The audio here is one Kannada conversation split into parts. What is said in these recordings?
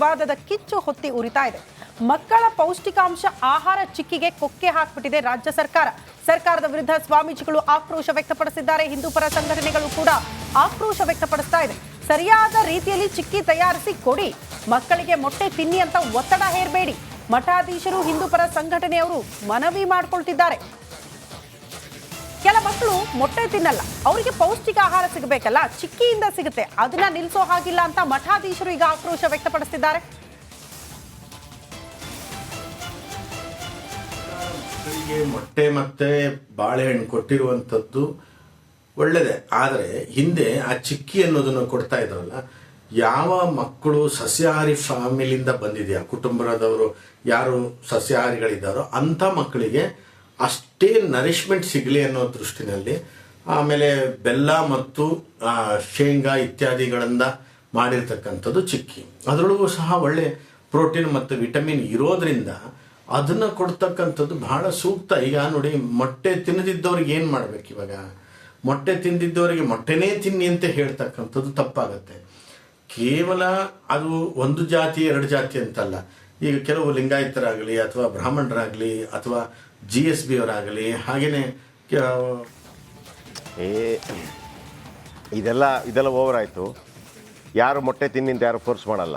ವಿವಾದದ ಕಿಚ್ಚು ಹೊತ್ತಿ ಉರಿತಾ ಇದೆ. ಮಕ್ಕಳ ಪೌಷ್ಟಿಕಾಂಶ ಆಹಾರ ಚಿಕ್ಕಿಗೆ ಕೊಕ್ಕೆ ಹಾಕ್ಬಿಟ್ಟಿದೆ ರಾಜ್ಯ ಸರ್ಕಾರ. ಸರ್ಕಾರದ ವಿರುದ್ಧ ಸ್ವಾಮೀಜಿಗಳು ಆಕ್ರೋಶ ವ್ಯಕ್ತಪಡಿಸಿದ್ದಾರೆ. ಹಿಂದೂ ಪರ ಸಂಘಟನೆಗಳು ಕೂಡ ಆಕ್ರೋಶ ವ್ಯಕ್ತಪಡಿಸ್ತಾ ಇದೆ. ಸರಿಯಾದ ರೀತಿಯಲ್ಲಿ ಚಿಕ್ಕಿ ತಯಾರಿಸಿ ಕೊಡಿ. ಮಕ್ಕಳಿಗೆ ಮೊಟ್ಟೆ ತಿನ್ನಿ ಅಂತ ಒತ್ತಡ ಹೇರಬೇಡಿ. ಮಠಾಧೀಶರು ಹಿಂದೂ ಪರ ಸಂಘಟನೆಯವರು ಮನವಿ ಮಾಡ್ಕೊಳ್ತಿದ್ದಾರೆ. ಕೆಲ ಮಕ್ಕಳು ಮೊಟ್ಟೆ ತಿನ್ನಲ್ಲ. ಅವರಿಗೆ ಪೌಷ್ಟಿಕ ಆಹಾರ ಸಿಗಬೇಕಲ್ಲ. ಚಿಕ್ಕಿಯಿಂದ ಸಿಗುತ್ತೆ. ಅದನ್ನ ನಿಲ್ಲಿಸೋ ಹಾಗಿಲ್ಲ ಅಂತ ಮಠಾಧೀಶರು ಈಗ ಆಕ್ರೋಶ ವ್ಯಕ್ತಪಡಿಸಿದ್ದಾರೆ ಮಕ್ಕಳಿಗೆ ಮೊಟ್ಟೆ ಮತ್ತೆ ಬಾಳೆಹಣ್ಣು ಕೊಟ್ಟಿರುವಂಥದ್ದು ಒಳ್ಳೆಯದೇ ಆದರೆ ಹಿಂದೆ ಆ ಚಿಕ್ಕಿ ಅನ್ನೋದನ್ನು ಕೊಡ್ತಾ ಇದ್ರಲ್ಲ, ಯಾವ ಮಕ್ಕಳು ಸಸ್ಯಾಹಾರಿ ಫ್ಯಾಮಿಲಿಯಿಂದ ಬಂದಿದೆಯಾ? ಕುಟುಂಬದವರು ಯಾರು ಸಸ್ಯಾಹಾರಿಗಳಿದ್ದಾರೋ ಅಂಥ ಮಕ್ಕಳಿಗೆ ಅಷ್ಟೇ ನರಿಶ್ಮೆಂಟ್ ಸಿಗಲಿ ಅನ್ನೋ ದೃಷ್ಟಿನಲ್ಲಿ, ಆಮೇಲೆ ಬೆಲ್ಲ ಮತ್ತು ಶೇಂಗಾ ಇತ್ಯಾದಿಗಳಿಂದ ಮಾಡಿರ್ತಕ್ಕಂಥದ್ದು ಚಿಕ್ಕಿ. ಅದರೊಳಗೂ ಸಹ ಒಳ್ಳೆ ಪ್ರೋಟೀನ್ ಮತ್ತು ವಿಟಮಿನ್ ಇರೋದ್ರಿಂದ ಅದನ್ನ ಕೊಡ್ತಕ್ಕಂಥದ್ದು ಬಹಳ ಸೂಕ್ತ. ಈಗ ನೋಡಿ, ಮೊಟ್ಟೆ ತಿನ್ನದಿದ್ದವ್ರಿಗೆ ಏನು ಮಾಡ್ಬೇಕು ಇವಾಗ? ಮೊಟ್ಟೆ ತಿಂದಿದ್ದವರಿಗೆ ಮೊಟ್ಟೆನೇ ತಿನ್ನಿ ಅಂತ ಹೇಳ್ತಕ್ಕಂಥದ್ದು ತಪ್ಪಾಗತ್ತೆ. ಕೇವಲ ಅದು ಒಂದು ಜಾತಿ, ಎರಡು ಜಾತಿ ಅಂತಲ್ಲ. ಈಗ ಕೆಲವು ಲಿಂಗಾಯತರಾಗಲಿ ಅಥವಾ ಬ್ರಾಹ್ಮಣರಾಗಲಿ ಅಥವಾ ಜಿ ಎಸ್ ಬಿ ಅವರಾಗಲಿ ಹಾಗೆಯೇ ಏ ಇದೆಲ್ಲ ಇದೆಲ್ಲ ಓವರ್ ಆಯಿತು. ಯಾರು ಮೊಟ್ಟೆ ತಿನ್ನಿಂದ ಅಂತ ಯಾರು ಫೋರ್ಸ್ ಮಾಡಲ್ಲ.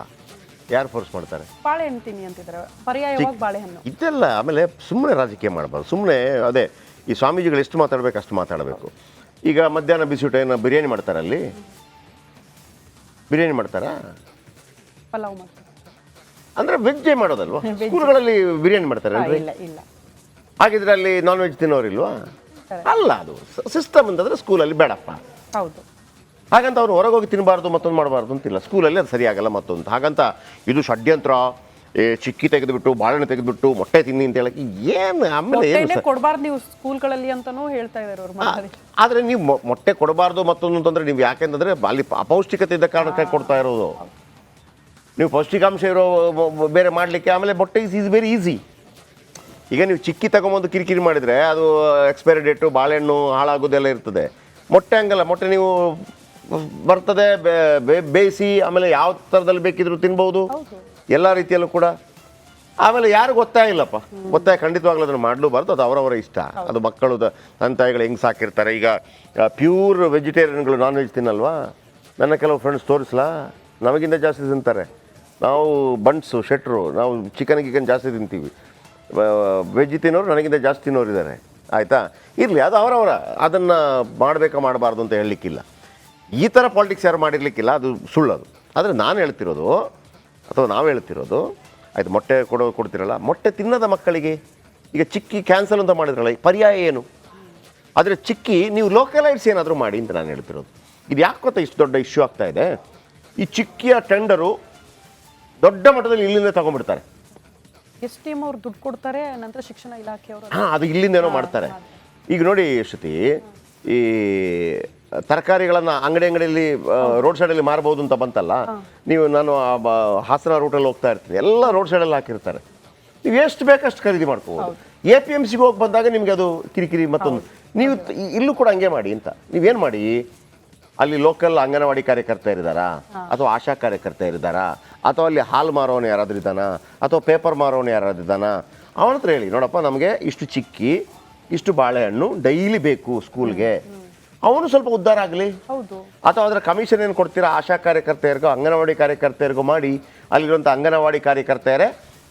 ಯಾರು ಫೋರ್ಸ್ ಮಾಡ್ತಾರೆ? ಬಾಳೆಹಣ್ಣು ತಿನ್ನಿ ಅಂತಿದ್ದಾರೆ. ಪರ್ಯಾಯವಾಗಿ ಬಾಳೆಹಣ್ಣು. ಇದೆಲ್ಲ ಆಮೇಲೆ ಸುಮ್ಮನೆ ರಾಜಕೀಯ ಮಾಡಬಾರ್ದು. ಸುಮ್ಮನೆ ಅದೇ ಈ ಸ್ವಾಮೀಜಿಗಳು ಎಷ್ಟು ಮಾತಾಡಬೇಕು ಅಷ್ಟು ಮಾತಾಡಬೇಕು. ಈಗ ಮಧ್ಯಾಹ್ನ ಬಿಸಿಯೂಟ ಏನೋ ಬಿರಿಯಾನಿ ಮಾಡ್ತಾರೆ ಅಲ್ಲಿ? ಬಿರಿಯಾನಿ ಮಾಡ್ತಾರಾ? ಪಲಾವ್ ಮಾಡ್ತಾರೆ. ಅಂದರೆ ವೆಜ್ಜೇ ಮಾಡೋದಲ್ವಾ. ಸ್ಕೂಲ್ಗಳಲ್ಲಿ ಬಿರಿಯಾನಿ ಮಾಡ್ತಾರೆ ಇಲ್ಲ ಇಲ್ಲ. ಹಾಗಿದ್ರೆ ಅಲ್ಲಿ ನಾನ್ ವೆಜ್ ತಿನ್ನೋರಿಲ್ವಾ ಅಲ್ಲ ಅದು. ಸಿಸ್ಟಮ್ ಅಂತಂದ್ರೆ ಸ್ಕೂಲಲ್ಲಿ ಬೇಡಪ್ಪ. ಹೌದು. ಹಾಗಂತ ಅವ್ರು ಹೊರಗೆ ಹೋಗಿ ತಿನ್ನಬಾರ್ದು ಮತ್ತೊಂದು ಮಾಡಬಾರ್ದು ಅಂತಿಲ್ಲ. ಸ್ಕೂಲಲ್ಲಿ ಅದು ಸರಿಯಾಗಲ್ಲ ಮತ್ತೊಂದು. ಹಾಗಂತ ಇದು ಷಡ್ಯಂತ್ರ ಏ ಚಿಕ್ಕಿ ತೆಗೆದುಬಿಟ್ಟು ಬಾಳೆಹಣ್ಣು ತೆಗೆದುಬಿಟ್ಟು ಮೊಟ್ಟೆ ತಿನ್ನಿ ಅಂತ ಹೇಳಕ್ಕೆ ಏನು ಆಮೇಲೆ ಏನು ಕೊಡಬಾರ್ದು ನೀವು ಸ್ಕೂಲ್ಗಳಲ್ಲಿ ಅಂತಾನೂ ಹೇಳ್ತಾ ಇದ್ದಾರೆ ಅವ್ರು ಆದರೆ ನೀವು ಮೊ- ಮೊಟ್ಟೆ ಕೊಡಬಾರ್ದು ಮತ್ತೊಂದು ಅಂತಂದ್ರೆ ನೀವು ಯಾಕೆಂತಂದ್ರೆ ಅಲ್ಲಿ ಪ- ಅಪೌಷ್ಟಿಕತೆ ಇದ್ದ ಕಾರಣಕ್ಕೆ ಕೊಡ್ತಾ ಇರೋದು. ನೀವು ಪೌಷ್ಟಿಕಾಂಶ ಇರೋ ಬೇರೆ ಮಾಡಲಿಕ್ಕೆ ಆಮೇಲೆ ಮೊಟ್ಟೆ ಇಸ್ ಈಸ್ ವೆರಿ ಈಸಿ ಈಗ ನೀವು ಚಿಕ್ಕಿ ತಗೊಂಬಂದು ಕಿರಿಕಿರಿ ಮಾಡಿದರೆ ಅದು ಎಕ್ಸ್ಪೈರಿ ಡೇಟು ಬಾಳೆಹಣ್ಣು ಹಾಳಾಗೋದೆಲ್ಲ ಇರ್ತದೆ. ಮೊಟ್ಟೆ ಹಂಗಲ್ಲ ಮೊಟ್ಟೆ ನೀವು ಬರ್ತದೆ ಬೇಯಿಸಿ ಆಮೇಲೆ ಯಾವ ಥರದಲ್ಲಿ ಬೇಕಿದ್ರು ತಿನ್ಬೋದು. ಎಲ್ಲ ರೀತಿಯಲ್ಲೂ ಕೂಡ. ಆಮೇಲೆ ಯಾರು ಒತ್ತಾಯ ಇಲ್ಲಪ್ಪ. ಒತ್ತಾಯ ಖಂಡಿತವಾಗ್ಲೂ ಅದನ್ನು ಮಾಡಲೂಬಾರ್ದು ಅದು ಅವರವರ ಇಷ್ಟ. ಅದು ಮಕ್ಕಳು ನನ್ನ ತಾಯಿಗಳು ಹೆಂಗೆ ಸಾಕಿರ್ತಾರೆ. ಈಗ ಪ್ಯೂರ್ ವೆಜಿಟೇರಿಯನ್ಗಳು ನಾನ್ ವೆಜ್ ತಿನ್ನಲ್ವಾ? ನನ್ನ ಕೆಲವು ಫ್ರೆಂಡ್ಸ್ ತೋರಿಸ್ಲಾ? ನಮಗಿಂತ ಜಾಸ್ತಿ ತಿಂತಾರೆ. ನಾವು ಬನ್ಸು ಶೆಟ್ರು ನಾವು ಚಿಕನ್ ಗಿಕನ್ ಜಾಸ್ತಿ ತಿಂತೀವಿ. ವೆಜ್ ತಿನ್ನೋರು ನನಗಿಂತ ಜಾಸ್ತಿ ತಿನ್ನೋರು ಇದ್ದಾರೆ. ಆಯಿತಾ? ಇರಲಿ, ಅದು ಅವರವರ. ಅದನ್ನು ಮಾಡಬೇಕಾ ಮಾಡಬಾರ್ದು ಅಂತ ಹೇಳಲಿಕ್ಕಿಲ್ಲ. ಈ ಥರ ಪಾಲಿಟಿಕ್ಸ್ ಯಾರು ಮಾಡಿರಲಿಕ್ಕಿಲ್ಲ, ಅದು ಸುಳ್ಳದು. ಆದರೆ ನಾನು ಹೇಳ್ತಿರೋದು, ಅಥವಾ ನಾವು ಹೇಳ್ತಿರೋದು, ಆಯಿತು, ಮೊಟ್ಟೆ ಕೊಡೋ, ಕೊಡ್ತಿರಲ್ಲ, ಮೊಟ್ಟೆ ತಿನ್ನದ ಮಕ್ಕಳಿಗೆ, ಈಗ ಚಿಕ್ಕಿ ಕ್ಯಾನ್ಸಲ್ ಅಂತ ಮಾಡಿದ್ರಲ್ಲ ಪರ್ಯಾಯ ಏನು? ಆದರೆ ಚಿಕ್ಕಿ, ನೀವು ಲೋಕಲೈಟ್ಸ್ ಏನಾದರೂ ಮಾಡಿ ಅಂತ ನಾನು ಹೇಳ್ತಿರೋದು. ಇದು ಯಾಕೆ ಗೊತ್ತಾ ಇಷ್ಟು ದೊಡ್ಡ ಇಶ್ಯೂ ಆಗ್ತಾ ಇದೆ? ಈ ಚಿಕ್ಕಿಯ ಟೆಂಡರು ದೊಡ್ಡ ಮಟ್ಟದಲ್ಲಿ ಇಲ್ಲಿಂದ ತಗೊಂಡ್ಬಿಡ್ತಾರೆ. ಎಸ್ ಟಿ ಎಂ ಅವ್ರು ದುಡ್ಡು ಕೊಡ್ತಾರೆ ನಂತರ ಶಿಕ್ಷಣ ಇಲಾಖೆಯವರು ಹಾಂ ಅದು ಇಲ್ಲಿಂದೇನೋ ಮಾಡ್ತಾರೆ. ಈಗ ನೋಡಿ ಶ್ರುತಿ ಈ ತರಕಾರಿಗಳನ್ನು ಅಂಗಡಿ ಅಂಗಡಿಯಲ್ಲಿ ರೋಡ್ ಸೈಡಲ್ಲಿ ಮಾರಬಹುದು ಅಂತ ಬಂತಲ್ಲ ನೀವು ನಾನು ಆ ಬ- ಹಾಸನ ರೂಟಲ್ಲಿ ಹೋಗ್ತಾ ಇರ್ತೀನಿ. ಎಲ್ಲ ರೋಡ್ ಸೈಡಲ್ಲಿ ಹಾಕಿರ್ತಾರೆ. ನೀವು ಎಷ್ಟು ಬೇಕಷ್ಟು ಖರೀದಿ ಮಾಡ್ಕೋಬೋದು. ಎ ಪಿ ಎಂ ಸಿಗೆ ಹೋಗಿ ಬಂದಾಗ ನಿಮಗೆ ಅದು ಕಿರಿಕಿರಿ ಮತ್ತೊಂದು. ನೀವು ತ- ಇ- ಇಲ್ಲೂ ಕೂಡ ಹಂಗೆ ಮಾಡಿ ಅಂತ. ನೀವೇನು ಮಾಡಿ? ಅಲ್ಲಿ ಲೋಕಲ್ ಅಂಗನವಾಡಿ ಕಾರ್ಯಕರ್ತ ಇದ್ದಾರಾ? ಅಥವಾ ಆಶಾ ಕಾರ್ಯಕರ್ತ ಇದ್ದಾರಾ? ಅಥವಾ ಅಲ್ಲಿ ಹಾಲು ಮಾರೋನು ಯಾರಾದರೂ ಇದ್ದಾನಾ? ಅಥವಾ ಪೇಪರ್ ಮಾರೋನು ಯಾರಾದ್ರೂ ಇದ್ದಾನಾ? ಅವನ ಹತ್ರ ಹೇಳಿ. ನೋಡಪ್ಪ ನಮಗೆ ಇಷ್ಟು ಚಿಕ್ಕಿ ಇಷ್ಟು ಬಾಳೆಹಣ್ಣು ಡೈಲಿ ಬೇಕು ಸ್ಕೂಲ್ಗೆ. ಅವನು ಸ್ವಲ್ಪ ಉದ್ಧಾರ ಆಗಲಿ. ಹೌದು. ಅಥವಾ ಅದರ ಕಮಿಷನ್ ಏನು ಕೊಡ್ತೀರಾ? ಆಶಾ ಕಾರ್ಯಕರ್ತೆಯರಿಗೂ ಅಂಗನವಾಡಿ ಕಾರ್ಯಕರ್ತೆಯರಿಗೋ ಮಾಡಿ ಅಲ್ಲಿರುವಂಥ ಅಂಗನವಾಡಿ ಕಾರ್ಯಕರ್ತೆಯರೇ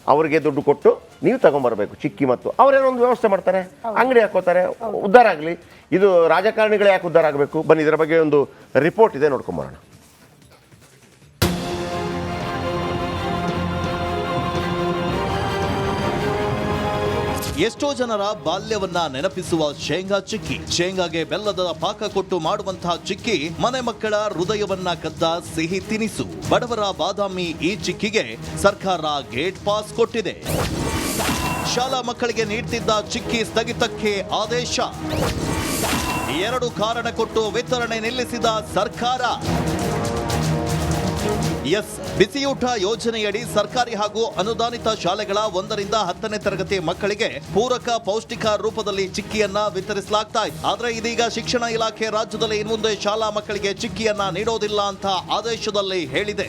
ಅವರಿಗೆ ದುಡ್ಡು ಕೊಟ್ಟು ನೀವು ತಗೊಂಬರ್ಬೇಕು ಚಿಕ್ಕಿ ಮತ್ತು. ಅವರೇನೋ ಒಂದು ವ್ಯವಸ್ಥೆ ಮಾಡ್ತಾರೆ ಅಂಗಡಿ ಹಾಕೋತಾರೆ ಉದ್ಧಾರ ಆಗಲಿ. ಇದು ರಾಜಕಾರಣಿಗಳು ಯಾಕೆ ಉದ್ಧಾರ ಆಗಬೇಕು? ಬನ್ನಿ ಇದರ ಬಗ್ಗೆ ಒಂದು ರಿಪೋರ್ಟ್ ಇದೆ ನೋಡ್ಕೊಂಬರೋಣ. ಎಷ್ಟೋ ಜನರ ಬಾಲ್ಯವನ್ನ ನೆನಪಿಸುವ ಶೇಂಗಾ ಚಿಕ್ಕಿ. ಶೇಂಗಾಗೆ ಬೆಲ್ಲದ ಪಾಕ ಕೊಟ್ಟು ಮಾಡುವಂತಹ ಚಿಕ್ಕಿ ಮನೆ ಮಕ್ಕಳ ಹೃದಯವನ್ನ ಕದ್ದ ಸಿಹಿ ತಿನಿಸು. ಬಡವರ ಬಾದಾಮಿ ಈ ಚಿಕ್ಕಿಗೆ ಸರ್ಕಾರ ಗೇಟ್ ಪಾಸ್ ಕೊಟ್ಟಿದೆ. ಶಾಲಾ ಮಕ್ಕಳಿಗೆ ನೀಡ್ತಿದ್ದ ಚಿಕ್ಕಿ ಸ್ಥಗಿತಕ್ಕೆ ಆದೇಶ. ಎರಡು ಕಾರಣ ಕೊಟ್ಟು ವಿತರಣೆ ನಿಲ್ಲಿಸಿದ ಸರ್ಕಾರ. ಎಸ್, ಬಿಸಿಯೂಟ ಯೋಜನೆಯಡಿ ಸರ್ಕಾರಿ ಹಾಗೂ ಅನುದಾನಿತ ಶಾಲೆಗಳ ಒಂದರಿಂದ ಹತ್ತನೇ ತರಗತಿ ಮಕ್ಕಳಿಗೆ ಪೂರಕ ಪೌಷ್ಟಿಕ ರೂಪದಲ್ಲಿ ಚಿಕ್ಕಿಯನ್ನ ವಿತರಿಸಲಾಗ್ತಾ ಇತ್ತು ಆದರೆ ಇದೀಗ ಶಿಕ್ಷಣ ಇಲಾಖೆ ರಾಜ್ಯದಲ್ಲಿ ಇನ್ಮುಂದೆ ಶಾಲಾ ಮಕ್ಕಳಿಗೆ ಚಿಕ್ಕಿಯನ್ನ ನೀಡೋದಿಲ್ಲ ಅಂತ ಆದೇಶದಲ್ಲಿ ಹೇಳಿದೆ.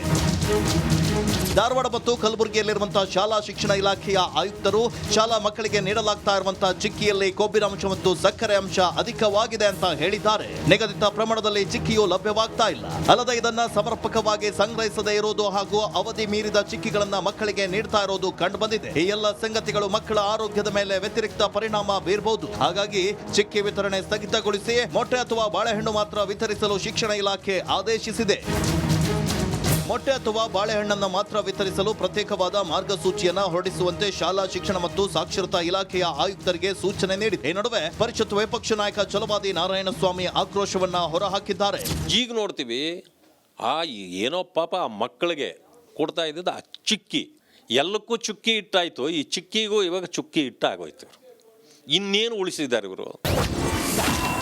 ಧಾರವಾಡ ಮತ್ತು ಕಲಬುರಗಿಯಲ್ಲಿರುವಂತಹ ಶಾಲಾ ಶಿಕ್ಷಣ ಇಲಾಖೆಯ ಆಯುಕ್ತರು ಶಾಲಾ ಮಕ್ಕಳಿಗೆ ನೀಡಲಾಗ್ತಾ ಇರುವಂತಹ ಚಿಕ್ಕಿಯಲ್ಲಿ ಕೊಬ್ಬಿನಾಂಶ ಮತ್ತು ಸಕ್ಕರೆ ಅಂಶ ಅಧಿಕವಾಗಿದೆ ಅಂತ ಹೇಳಿದ್ದಾರೆ. ನಿಗದಿತ ಪ್ರಮಾಣದಲ್ಲಿ ಚಿಕ್ಕಿಯು ಲಭ್ಯವಾಗ್ತಾ ಇಲ್ಲ. ಅಲ್ಲದೆ ಇದನ್ನ ಸಮರ್ಪಕವಾಗಿ ಸಂಗ್ರಹಿಸದೇ ಇರುವುದು ಹಾಗೂ ಅವಧಿ ಮೀರಿದ ಚಿಕ್ಕಿಗಳನ್ನ ಮಕ್ಕಳಿಗೆ ನೀಡ್ತಾ ಇರೋದು ಕಂಡು ಬಂದಿದೆ. ಈ ಎಲ್ಲ ಸಂಗತಿಗಳು ಮಕ್ಕಳ ಆರೋಗ್ಯದ ಮೇಲೆ ವ್ಯತಿರಿಕ್ತ ಪರಿಣಾಮ ಬೀರಬಹುದು. ಹಾಗಾಗಿ ಚಿಕ್ಕಿ ವಿತರಣೆ ಸ್ಥಗಿತಗೊಳಿಸಿ ಮೊಟ್ಟೆ ಅಥವಾ ಬಾಳೆಹಣ್ಣು ಮಾತ್ರ ವಿತರಿಸಲು ಶಿಕ್ಷಣ ಇಲಾಖೆ ಆದೇಶಿಸಿದೆ. ಮೊಟ್ಟೆ ಅಥವಾ ಬಾಳೆಹಣ್ಣನ್ನು ಮಾತ್ರ ವಿತರಿಸಲು ಪ್ರತ್ಯೇಕವಾದ ಮಾರ್ಗಸೂಚಿಯನ್ನು ಹೊರಡಿಸುವಂತೆ ಶಾಲಾ ಶಿಕ್ಷಣ ಮತ್ತು ಸಾಕ್ಷರತಾ ಇಲಾಖೆಯ ಆಯುಕ್ತರಿಗೆ ಸೂಚನೆ ನೀಡಿದೆ. ಈ ನಡುವೆ ಪರಿಷತ್ ವಿಪಕ್ಷ ನಾಯಕ ಚಲವಾದಿ ನಾರಾಯಣಸ್ವಾಮಿ ಆಕ್ರೋಶವನ್ನ ಹೊರಹಾಕಿದ್ದಾರೆ. ಈಗ ನೋಡ್ತೀವಿ ಆ ಏನೋ ಪಾಪ ಆ ಮಕ್ಕಳಿಗೆ ಕೊಡ್ತಾ ಇದ್ದಿದ್ದು ಆ ಚಿಕ್ಕಿ ಎಲ್ಲಕ್ಕೂ ಚುಕ್ಕಿ ಇಟ್ಟಾಯ್ತು ಈ ಚಿಕ್ಕಿಗೂ ಇವಾಗ ಚುಕ್ಕಿ ಇಟ್ಟಾಗೋಯ್ತು ಇನ್ನೇನು ಉಳಿಸಿದ್ದಾರೆ ಇವರು?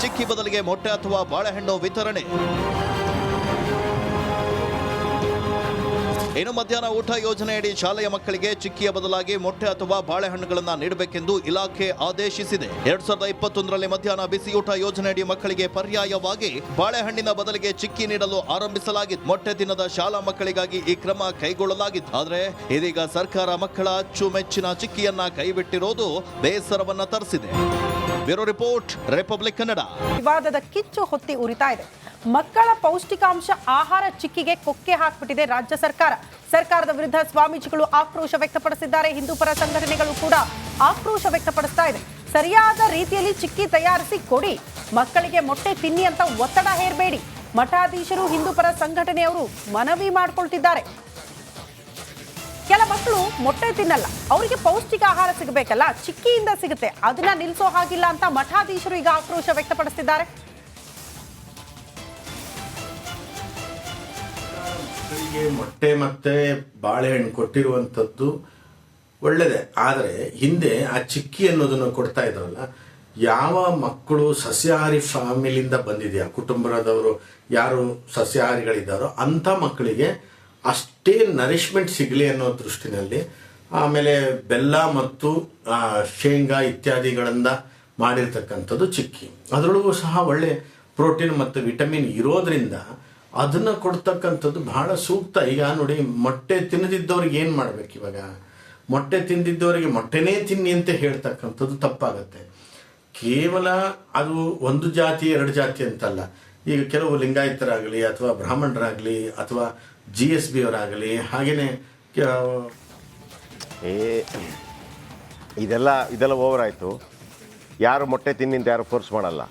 ಚಿಕ್ಕಿ ಬದಲಿಗೆ ಮೊಟ್ಟೆ ಅಥವಾ ಬಾಳೆಹಣ್ಣು ವಿತರಣೆ. ಇನ್ನು ಮಧ್ಯಾಹ್ನ ಊಟ ಯೋಜನೆಯಡಿ ಶಾಲೆಯ ಮಕ್ಕಳಿಗೆ ಚಿಕ್ಕಿಯ ಬದಲಾಗಿ ಮೊಟ್ಟೆ ಅಥವಾ ಬಾಳೆಹಣ್ಣುಗಳನ್ನು ನೀಡಬೇಕೆಂದು ಇಲಾಖೆ ಆದೇಶಿಸಿದೆ. ಎರಡ್ ಸಾವಿರದ ಇಪ್ಪತ್ತೊಂದರಲ್ಲಿ ಮಧ್ಯಾಹ್ನ ಬಿಸಿಯೂಟ ಯೋಜನೆಯಡಿ ಮಕ್ಕಳಿಗೆ ಪರ್ಯಾಯವಾಗಿ ಬಾಳೆಹಣ್ಣಿನ ಬದಲಿಗೆ ಚಿಕ್ಕಿ ನೀಡಲು ಆರಂಭಿಸಲಾಗಿತ್ತು. ಮೊಟ್ಟೆ ದಿನದ ಶಾಲಾ ಮಕ್ಕಳಿಗಾಗಿ ಈ ಕ್ರಮ ಕೈಗೊಳ್ಳಲಾಗಿತ್ತು. ಆದರೆ ಇದೀಗ ಸರ್ಕಾರ ಮಕ್ಕಳ ಅಚ್ಚುಮೆಚ್ಚಿನ ಚಿಕ್ಕಿಯನ್ನ ಕೈಬಿಟ್ಟಿರೋದು ಬೇಸರವನ್ನ ತರಿಸಿದೆ. Bureau report, Republic Kannada. ವಿವಾದದ ಕಿಚ್ಚು ಹೊತ್ತಿ ಉರಿತಾ ಇದೆ. ಮಕ್ಕಳ ಪೌಷ್ಟಿಕಾಂಶ ಆಹಾರ ಚಿಕ್ಕಿಗೆ ಕೊಕ್ಕೆ ಹಾಕ್ಬಿಟ್ಟಿದೆ ರಾಜ್ಯ ಸರ್ಕಾರ. ಸರ್ಕಾರದ ವಿರುದ್ಧ ಸ್ವಾಮೀಜಿಗಳು ಆಕ್ರೋಶ ವ್ಯಕ್ತಪಡಿಸಿದ್ದಾರೆ. ಹಿಂದೂ ಪರ ಸಂಘಟನೆಗಳು ಕೂಡ ಆಕ್ರೋಶ ವ್ಯಕ್ತಪಡಿಸ್ತಾ ಇದೆ. ಸರಿಯಾದ ರೀತಿಯಲ್ಲಿ ಚಿಕ್ಕಿ ತಯಾರಿಸಿ ಕೊಡಿ. ಮಕ್ಕಳಿಗೆ ಮೊಟ್ಟೆ ತಿನ್ನಿ ಅಂತ ಒತ್ತಡ ಹೇರಬೇಡಿ. ಮಠಾಧೀಶರು ಹಿಂದೂ ಪರ ಸಂಘಟನೆಯವರು ಮನವಿ ಮಾಡ್ಕೊಳ್ತಿದ್ದಾರೆ. ಕೆಲ ಮಕ್ಕಳು ಮೊಟ್ಟೆ ತಿನ್ನಲ್ಲ. ಅವರಿಗೆ ಪೌಷ್ಟಿಕ ಆಹಾರ ಸಿಗಬೇಕಲ್ಲ, ಚಿಕ್ಕಿಯಿಂದ ಸಿಗುತ್ತೆ. ಅದನ್ನ ನಿಲ್ಲಿಸೋ ಹಾಗಿಲ್ಲ ಅಂತ ಮಠಾಧೀಶರು ಈಗ ಆಕ್ರೋಶ ವ್ಯಕ್ತಪಡಿಸಿದ್ದಾರೆ ಮೊಟ್ಟೆ ಮತ್ತೆ ಬಾಳೆಹಣ್ಣು ಕೊಟ್ಟಿರುವಂಥದ್ದು ಒಳ್ಳೆಯದೇ ಆದರೆ ಹಿಂದೆ ಆ ಚಿಕ್ಕಿ ಅನ್ನೋದನ್ನು ಕೊಡ್ತಾ ಇದ್ರಲ್ಲ, ಯಾವ ಮಕ್ಕಳು ಸಸ್ಯಾಹಾರಿ ಫ್ಯಾಮಿಲಿಯಿಂದ ಬಂದಿದೆಯಾ? ಕುಟುಂಬದವರು ಯಾರು ಸಸ್ಯಾಹಾರಿಗಳಿದ್ದಾರೋ ಅಂಥ ಮಕ್ಕಳಿಗೆ ಅಷ್ಟೇ ನರಿಶ್ಮೆಂಟ್ ಸಿಗಲಿ ಅನ್ನೋ ದೃಷ್ಟಿನಲ್ಲಿ, ಆಮೇಲೆ ಬೆಲ್ಲ ಮತ್ತು ಶೇಂಗಾ ಇತ್ಯಾದಿಗಳಿಂದ ಮಾಡಿರ್ತಕ್ಕಂಥದ್ದು ಚಿಕ್ಕಿ. ಅದರೊಳಗೂ ಸಹ ಒಳ್ಳೆ ಪ್ರೋಟೀನ್ ಮತ್ತು ವಿಟಮಿನ್ ಇರೋದ್ರಿಂದ ಅದನ್ನ ಕೊಡ್ತಕ್ಕಂಥದ್ದು ಬಹಳ ಸೂಕ್ತ. ಈಗ ನೋಡಿ, ಮೊಟ್ಟೆ ತಿನ್ನದಿದ್ದವ್ರಿಗೆ ಏನು ಮಾಡ್ಬೇಕು ಇವಾಗ? ಮೊಟ್ಟೆ ತಿಂದಿದ್ದವರಿಗೆ ಮೊಟ್ಟೆನೇ ತಿನ್ನಿ ಅಂತ ಹೇಳ್ತಕ್ಕಂಥದ್ದು ತಪ್ಪಾಗತ್ತೆ. ಕೇವಲ ಅದು ಒಂದು ಜಾತಿ, ಎರಡು ಜಾತಿ ಅಂತಲ್ಲ. ಈಗ ಕೆಲವು ಲಿಂಗಾಯತರಾಗಲಿ ಅಥವಾ ಬ್ರಾಹ್ಮಣರಾಗಲಿ ಅಥವಾ ಜಿ ಎಸ್ ಬಿ ಅವರಾಗಲಿ ಹಾಗೆಯೇ ಏ ಇದೆಲ್ಲ ಇದೆಲ್ಲ ಓವರ್ ಆಯಿತು. ಯಾರು ಮೊಟ್ಟೆ ತಿನ್ನಿಂದ ಅಂತ ಯಾರು ಫೋರ್ಸ್ ಮಾಡಲ್ಲ.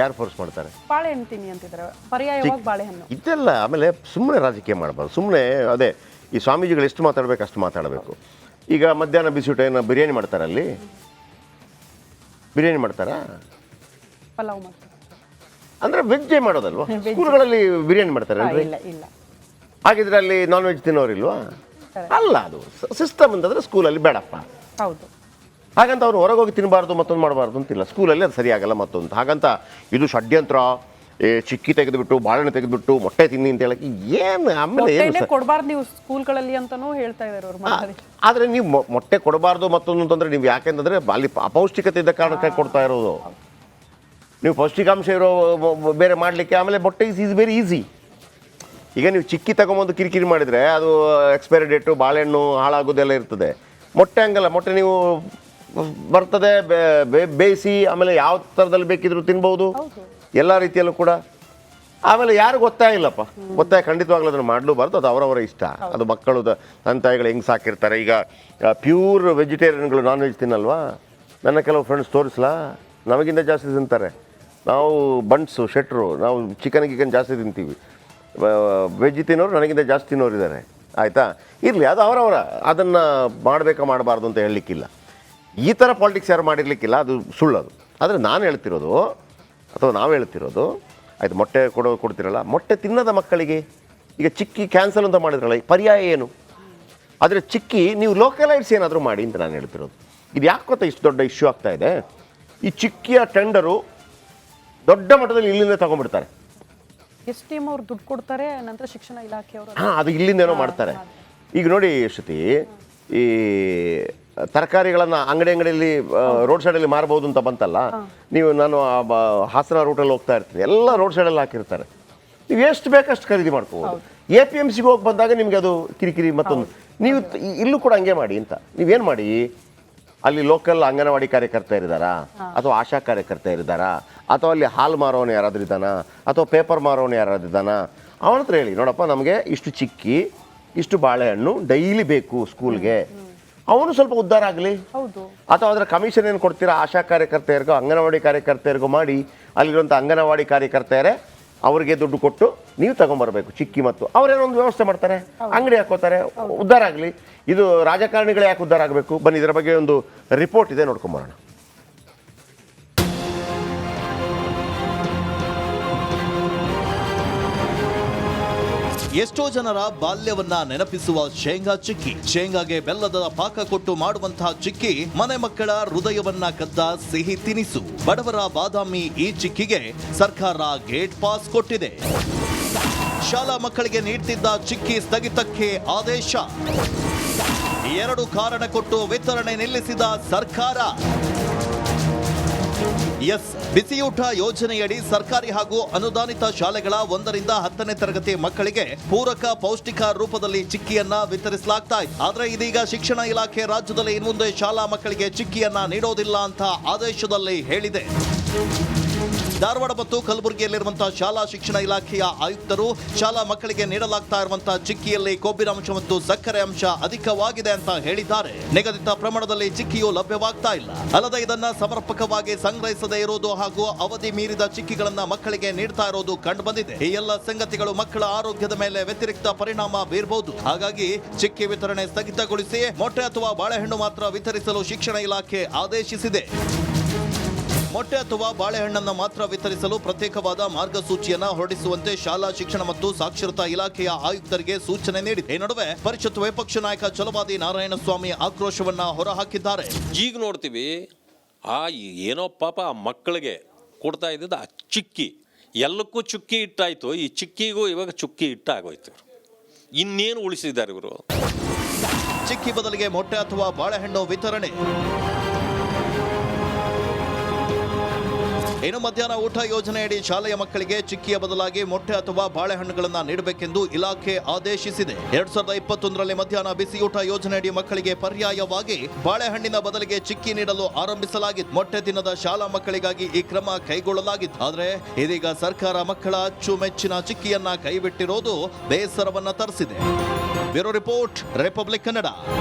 ಯಾರು ಫೋರ್ಸ್ ಮಾಡ್ತಾರೆ? ಬಾಳೆಹಣ್ಣು ತಿನ್ನಿ ಅಂತಿದ್ದಾರೆ. ಪರ್ಯಾಯವಾಗಿ ಬಾಳೆಹಣ್ಣು. ಇದೆಲ್ಲ ಆಮೇಲೆ ಸುಮ್ಮನೆ ರಾಜಕೀಯ ಮಾಡಬಾರ್ದು. ಸುಮ್ಮನೆ ಅದೇ ಈ ಸ್ವಾಮೀಜಿಗಳು ಎಷ್ಟು ಮಾತಾಡಬೇಕು ಅಷ್ಟು ಮಾತಾಡಬೇಕು. ಈಗ ಮಧ್ಯಾಹ್ನ ಬಿಸಿಯೂಟ ಏನೋ ಬಿರಿಯಾನಿ ಮಾಡ್ತಾರೆ ಅಲ್ಲಿ? ಬಿರಿಯಾನಿ ಮಾಡ್ತಾರಾ? ಪಲಾವ್ ಮಾಡ್ತಾರೆ. ಅಂದರೆ ವೆಜ್ಜೇ ಮಾಡೋದಲ್ವಾ? ಸ್ಕೂಲ್ಗಳಲ್ಲಿ ಬಿರಿಯಾನಿ ಮಾಡ್ತಾರೆ ಇಲ್ಲ ಇಲ್ಲ. ಹಾಗಿದ್ರೆ ಅಲ್ಲಿ ನಾನ್ ವೆಜ್ ತಿನ್ನೋರಿಲ್ವಾ ಅಲ್ಲ ಅದು. ಸಿಸ್ಟಮ್ ಅಂತಂದ್ರೆ ಸ್ಕೂಲಲ್ಲಿ ಬೇಡಪ್ಪ. ಹೌದು. ಹಾಗಂತ ಅವ್ರು ಹೊರಗೆ ಹೋಗಿ ತಿನ್ನಬಾರ್ದು ಮತ್ತೊಂದು ಮಾಡಬಾರ್ದು ಅಂತಿಲ್ಲ ಸ್ಕೂಲಲ್ಲಿ ಅದು ಸರಿಯಾಗಲ್ಲ ಮತ್ತೊಂದು. ಹಾಗಂತ ಇದು ಷಡ್ಯಂತ್ರ ಏ ಚಿಕ್ಕಿ ತೆಗೆದುಬಿಟ್ಟು ಬಾಳೆಹಣ್ಣು ತೆಗೆದುಬಿಟ್ಟು ಮೊಟ್ಟೆ ತಿನ್ನಿ ಅಂತ ಹೇಳಕ್ಕೆ ಏನು ಆಮೇಲೆ ಏನು ಕೊಡಬಾರ್ದು ನೀವು ಸ್ಕೂಲ್ಗಳಲ್ಲಿ ಅಂತಾನೂ ಹೇಳ್ತಾ ಇದ್ದಾರೆ ಅವರು ಆದರೆ ನೀವು ಮೊಟ್ಟೆ ಕೊಡಬಾರ್ದು ಮತ್ತೊಂದು ಅಂತಂದ್ರೆ ನೀವು ಯಾಕೆ ಅಂತಂದ್ರೆ ಅಲ್ಲಿ ಅಪೌಷ್ಟಿಕತೆ ಇದ್ದ ಕಾರಣಕ್ಕೆ ಕೊಡ್ತಾ ಇರೋದು. ನೀವು ಪೌಷ್ಟಿಕಾಂಶ ಇರೋ ಬೇರೆ ಮಾಡಲಿಕ್ಕೆ ಆಮೇಲೆ ಮೊಟ್ಟೆ ಈಸ್ ಈಸ್ ವೆರಿ ಈಸಿ ಈಗ ನೀವು ಚಿಕ್ಕಿ ತಗೊಂಬಂದು ಕಿರಿಕಿರಿ ಮಾಡಿದರೆ ಅದು ಎಕ್ಸ್ಪೈರಿ ಡೇಟು ಬಾಳೆಹಣ್ಣು ಹಾಳಾಗೋದೆಲ್ಲ ಇರ್ತದೆ. ಮೊಟ್ಟೆ ಹಂಗಲ್ಲ ಮೊಟ್ಟೆ ನೀವು ಬರ್ತದೆ ಬೇಯಿಸಿ ಆಮೇಲೆ ಯಾವ ಥರದಲ್ಲಿ ಬೇಕಿದ್ರು ತಿನ್ಬೋದು. ಎಲ್ಲ ರೀತಿಯಲ್ಲೂ ಕೂಡ. ಆಮೇಲೆ ಯಾರು ಗೊತ್ತಾ ಇಲ್ಲಪ್ಪ. ಗೊತ್ತಾಯ ಖಂಡಿತವಾಗ್ಲೂ ಅದನ್ನು ಮಾಡಲೂಬಾರ್ದು ಅದು ಅವರವರ ಇಷ್ಟ. ಅದು ಮಕ್ಕಳು ನನ್ನ ತಾಯಿಗಳು ಹೆಂಗೆ ಸಾಕಿರ್ತಾರೆ. ಈಗ ಪ್ಯೂರ್ ವೆಜಿಟೇರಿಯನ್ಗಳು ನಾನ್ ವೆಜ್ ತಿನ್ನಲ್ವಾ? ನನ್ನ ಕೆಲವು ಫ್ರೆಂಡ್ಸ್ ತೋರಿಸ್ಲಾ? ನಮಗಿಂತ ಜಾಸ್ತಿ ತಿಂತಾರೆ. ನಾವು ಬನ್ಸು ಶೆಟ್ರು ನಾವು ಚಿಕನ್ ಗಿಕನ್ ಜಾಸ್ತಿ ತಿಂತೀವಿ. ವೆಜ್ ತಿನ್ನೋರು ನನಗಿಂತ ಜಾಸ್ತಿ ತಿನ್ನೋರು ಇದ್ದಾರೆ ಆಯಿತಾ? ಇರಲಿ, ಅದು ಅವರವರ. ಅದನ್ನು ಮಾಡಬೇಕಾ ಮಾಡಬಾರ್ದು ಅಂತ ಹೇಳಲಿಕ್ಕಿಲ್ಲ. ಈ ಥರ ಪಾಲಿಟಿಕ್ಸ್ ಯಾರು ಮಾಡಿರಲಿಕ್ಕಿಲ್ಲ, ಅದು ಸುಳ್ಳದು. ಆದರೆ ನಾನು ಹೇಳ್ತಿರೋದು, ಅಥವಾ ನಾವು ಹೇಳ್ತಿರೋದು, ಆಯಿತು, ಮೊಟ್ಟೆ ಕೊಡೋ, ಕೊಡ್ತಿರಲ್ಲ, ಮೊಟ್ಟೆ ತಿನ್ನದ ಮಕ್ಕಳಿಗೆ, ಈಗ ಚಿಕ್ಕಿ ಕ್ಯಾನ್ಸಲ್ ಅಂತ ಮಾಡಿದ್ರಲ್ಲ ಪರ್ಯಾಯ ಏನು? ಆದರೆ ಚಿಕ್ಕಿ, ನೀವು ಲೋಕಲೈಟ್ಸ್ ಏನಾದರೂ ಮಾಡಿ ಅಂತ ನಾನು ಹೇಳ್ತಿರೋದು. ಇದು ಯಾಕೆ ಗೊತ್ತಾ ಇಷ್ಟು ದೊಡ್ಡ ಇಶ್ಯೂ ಆಗ್ತಾ ಇದೆ? ಈ ಚಿಕ್ಕಿಯ ಟೆಂಡರು ದೊಡ್ಡ ಮಟ್ಟದಲ್ಲಿ ಇಲ್ಲಿಂದ ತಗೊಂಡ್ಬಿಡ್ತಾರೆ. ಎಸ್ ಟಿ ಅವ್ರು ದುಡ್ಡು ಕೊಡ್ತಾರೆ ನಂತರ ಶಿಕ್ಷಣ ಇಲಾಖೆಯವರು ಹಾಂ ಅದು ಇಲ್ಲಿಂದೇನೋ ಮಾಡ್ತಾರೆ. ಈಗ ನೋಡಿ ಶ್ರುತಿ ಈ ತರಕಾರಿಗಳನ್ನು ಅಂಗಡಿ ಅಂಗಡಿಯಲ್ಲಿ ರೋಡ್ ಸೈಡಲ್ಲಿ ಮಾರಬಹುದು ಅಂತ ಬಂತಲ್ಲ ನೀವು ನಾನು ಹಾಸನ ರೂಟಲ್ಲಿ ಹೋಗ್ತಾ ಇರ್ತೀನಿ. ಎಲ್ಲ ರೋಡ್ ಸೈಡಲ್ಲಿ ಹಾಕಿರ್ತಾರೆ. ನೀವು ಎಷ್ಟು ಬೇಕಷ್ಟು ಖರೀದಿ ಮಾಡ್ಕೋಬೋದು. ಎ ಪಿ ಎಂ ಸಿಗೆ ಹೋಗಿ ಬಂದಾಗ ನಿಮಗೆ ಅದು ಕಿರಿಕಿರಿ ಮತ್ತೊಂದು. ನೀವು ಇಲ್ಲೂ ಕೂಡ ಹಂಗೆ ಮಾಡಿ ಅಂತ. ನೀವೇನು ಮಾಡಿ? ಅಲ್ಲಿ ಲೋಕಲ್ ಅಂಗನವಾಡಿ ಕಾರ್ಯಕರ್ತ ಇದ್ದಾರಾ ಅಥವಾ ಆಶಾ ಕಾರ್ಯಕರ್ತ ಇದ್ದಾರಾ ಅಥವಾ ಅಲ್ಲಿ ಹಾಲು ಮಾರೋನು ಯಾರಾದ್ರೂ ಇದ್ದಾನಾ? ಅಥವಾ ಪೇಪರ್ ಮಾರೋನು ಯಾರಾದ್ರೂ ಇದ್ದಾನಾ? ಅವನ ಹತ್ರ ಹೇಳಿ ನೋಡಪ್ಪ ನಮಗೆ ಇಷ್ಟು ಚಿಕ್ಕಿ ಇಷ್ಟು ಬಾಳೆಹಣ್ಣು ಡೈಲಿ ಬೇಕು ಸ್ಕೂಲ್ಗೆ ಅವನು ಸ್ವಲ್ಪ ಉದ್ಧಾರ ಆಗಲಿ. ಹೌದು. ಅಥವಾ ಅದರ ಕಮಿಷನ್ ಏನು ಕೊಡ್ತೀರಾ? ಆಶಾ ಕಾರ್ಯಕರ್ತೆಯರಿಗೋ ಅಂಗನವಾಡಿ ಕಾರ್ಯಕರ್ತೆಯರಿಗೂ ಮಾಡಿ ಅಲ್ಲಿರುವಂಥ ಅಂಗನವಾಡಿ ಕಾರ್ಯಕರ್ತೆಯರೇ ಅವರಿಗೆ ದುಡ್ಡು ಕೊಟ್ಟು ನೀವು ತಗೊಂಬರ್ಬೇಕು ಚಿಕ್ಕಿ ಮತ್ತು. ಅವರೇನೋ ಒಂದು ವ್ಯವಸ್ಥೆ ಮಾಡ್ತಾರೆ ಅಂಗಡಿ ಹಾಕೋತಾರೆ ಉದ್ಧಾರ ಆಗಲಿ. ಇದು ರಾಜಕಾರಣಿಗಳು ಯಾಕೆ ಉದ್ಧಾರ ಆಗಬೇಕು? ಬನ್ನಿ ಇದರ ಬಗ್ಗೆ ಒಂದು ರಿಪೋರ್ಟ್ ಇದೆ ನೋಡ್ಕೊಂಬರೋಣ. ಎಷ್ಟೋ ಜನರ ಬಾಲ್ಯವನ್ನ ನೆನಪಿಸುವ ಶೇಂಗಾ ಚಿಕ್ಕಿ. ಶೇಂಗಾಗೆ ಬೆಲ್ಲದ ಪಾಕ ಕೊಟ್ಟು ಮಾಡುವಂತಹ ಚಿಕ್ಕಿ ಮನೆ ಮಕ್ಕಳ ಹೃದಯವನ್ನ ಕದ್ದ ಸಿಹಿ ತಿನಿಸು. ಬಡವರ ಬಾದಾಮಿ ಈ ಚಿಕ್ಕಿಗೆ ಸರ್ಕಾರ ಗೇಟ್ ಪಾಸ್ ಕೊಟ್ಟಿದೆ. ಶಾಲಾ ಮಕ್ಕಳಿಗೆ ನೀಡ್ತಿದ್ದ ಚಿಕ್ಕಿ ಸ್ಥಗಿತಕ್ಕೆ ಆದೇಶ. ಎರಡು ಕಾರಣ ಕೊಟ್ಟು ವಿತರಣೆ ನಿಲ್ಲಿಸಿದ ಸರ್ಕಾರ. ಎಸ್. ಬಿಸಿಯೂಟ ಯೋಜನೆಯಡಿ ಸರ್ಕಾರಿ ಹಾಗೂ ಅನುದಾನಿತ ಶಾಲೆಗಳ ಒಂದರಿಂದ ಹತ್ತನೇ ತರಗತಿ ಮಕ್ಕಳಿಗೆ ಪೂರಕ ಪೌಷ್ಟಿಕ ರೂಪದಲ್ಲಿ ಚಿಕ್ಕಿಯನ್ನ ವಿತರಿಸಲಾಗ್ತಾ ಇದೆ. ಆದರೆ ಇದೀಗ ಶಿಕ್ಷಣ ಇಲಾಖೆ ರಾಜ್ಯದಲ್ಲಿ ಇನ್ಮುಂದೆ ಶಾಲಾ ಮಕ್ಕಳಿಗೆ ಚಿಕ್ಕಿಯನ್ನ ನೀಡೋದಿಲ್ಲ ಅಂತ ಆದೇಶದಲ್ಲಿ ಹೇಳಿದೆ. ಧಾರವಾಡ ಮತ್ತು ಕಲಬುರಗಿಯಲ್ಲಿರುವಂತಹ ಶಾಲಾ ಶಿಕ್ಷಣ ಇಲಾಖೆಯ ಆಯುಕ್ತರು ಶಾಲಾ ಮಕ್ಕಳಿಗೆ ನೀಡಲಾಗ್ತಾ ಇರುವಂತಹ ಚಿಕ್ಕಿಯಲ್ಲಿ ಕೊಬ್ಬಿನ ಅಂಶ ಮತ್ತು ಸಕ್ಕರೆ ಅಂಶ ಅಧಿಕವಾಗಿದೆ ಅಂತ ಹೇಳಿದ್ದಾರೆ. ನಿಗದಿತ ಪ್ರಮಾಣದಲ್ಲಿ ಚಿಕ್ಕಿಯು ಲಭ್ಯವಾಗ್ತಾ ಇಲ್ಲ. ಅಲ್ಲದೆ ಇದನ್ನ ಸಮರ್ಪಕವಾಗಿ ಸಂಗ್ರಹಿಸದೇ ಇರುವುದು ಹಾಗೂ ಅವಧಿ ಮೀರಿದ ಚಿಕ್ಕಿಗಳನ್ನ ಮಕ್ಕಳಿಗೆ ನೀಡ್ತಾ ಇರೋದು ಕಂಡು ಬಂದಿದೆ. ಈ ಎಲ್ಲ ಸಂಗತಿಗಳು ಮಕ್ಕಳ ಆರೋಗ್ಯದ ಮೇಲೆ ವ್ಯತಿರಿಕ್ತ ಪರಿಣಾಮ ಬೀರಬಹುದು ಹಾಗಾಗಿ ಚಿಕ್ಕಿ ವಿತರಣೆ ಸ್ಥಗಿತಗೊಳಿಸಿ, ಮೊಟ್ಟೆ ಅಥವಾ ಬಾಳೆಹಣ್ಣು ಮಾತ್ರ ವಿತರಿಸಲು ಶಿಕ್ಷಣ ಇಲಾಖೆ ಆದೇಶಿಸಿದೆ. ಮೊಟ್ಟೆ ಅಥವಾ ಬಾಳೆಹಣ್ಣನ್ನು ಮಾತ್ರ ವಿತರಿಸಲು ಪ್ರತ್ಯೇಕವಾದ ಮಾರ್ಗಸೂಚಿಯನ್ನು ಹೊರಡಿಸುವಂತೆ ಶಾಲಾ ಶಿಕ್ಷಣ ಮತ್ತು ಸಾಕ್ಷರತಾ ಇಲಾಖೆಯ ಆಯುಕ್ತರಿಗೆ ಸೂಚನೆ ನೀಡಿದೆ. ಈ ನಡುವೆ ಪರಿಷತ್ ವಿಪಕ್ಷ ನಾಯಕ ಚಲವಾದಿ ನಾರಾಯಣಸ್ವಾಮಿ ಆಕ್ರೋಶವನ್ನ ಹೊರಹಾಕಿದ್ದಾರೆ. ಈಗ ನೋಡ್ತೀವಿ ಆ ಏನೋ ಪಾಪ ಆ ಮಕ್ಕಳಿಗೆ ಕೊಡ್ತಾ ಇದ್ದಿದ್ದ ಆ ಚಿಕ್ಕಿ. ಎಲ್ಲಕ್ಕೂ ಚುಕ್ಕಿ ಇಟ್ಟಾಯ್ತು. ಈ ಚಿಕ್ಕಿಗೂ ಇವಾಗ ಚುಕ್ಕಿ ಇಟ್ಟಾಗೋಯ್ತು ಇನ್ನೇನು ಉಳಿಸಿದ್ದಾರೆ ಇವರು? ಚಿಕ್ಕಿ ಬದಲಿಗೆ ಮೊಟ್ಟೆ ಅಥವಾ ಬಾಳೆಹಣ್ಣು ವಿತರಣೆ. ಇನ್ನು ಮಧ್ಯಾಹ್ನ ಊಟ ಯೋಜನೆಯಡಿ ಶಾಲೆಯ ಮಕ್ಕಳಿಗೆ ಚಿಕ್ಕಿಯ ಬದಲಾಗಿ ಮೊಟ್ಟೆ ಅಥವಾ ಬಾಳೆಹಣ್ಣುಗಳನ್ನು ನೀಡಬೇಕೆಂದು ಇಲಾಖೆ ಆದೇಶಿಸಿದೆ. ಎರಡ್ ಸಾವಿರದ ಇಪ್ಪತ್ತೊಂದರಲ್ಲಿ ಮಧ್ಯಾಹ್ನ ಬಿಸಿಯೂಟ ಯೋಜನೆಯಡಿ ಮಕ್ಕಳಿಗೆ ಪರ್ಯಾಯವಾಗಿ ಬಾಳೆಹಣ್ಣಿನ ಬದಲಿಗೆ ಚಿಕ್ಕಿ ನೀಡಲು ಆರಂಭಿಸಲಾಗಿತ್ತು. ಮೊಟ್ಟೆ ದಿನದ ಶಾಲಾ ಮಕ್ಕಳಿಗಾಗಿ ಈ ಕ್ರಮ ಕೈಗೊಳ್ಳಲಾಗಿತ್ತು. ಆದರೆ ಇದೀಗ ಸರ್ಕಾರ ಮಕ್ಕಳ ಅಚ್ಚುಮೆಚ್ಚಿನ ಚಿಕ್ಕಿಯನ್ನ ಕೈಬಿಟ್ಟಿರೋದು ಬೇಸರವನ್ನ ತರಿಸಿದೆ. Bureau report, Republic Kannada.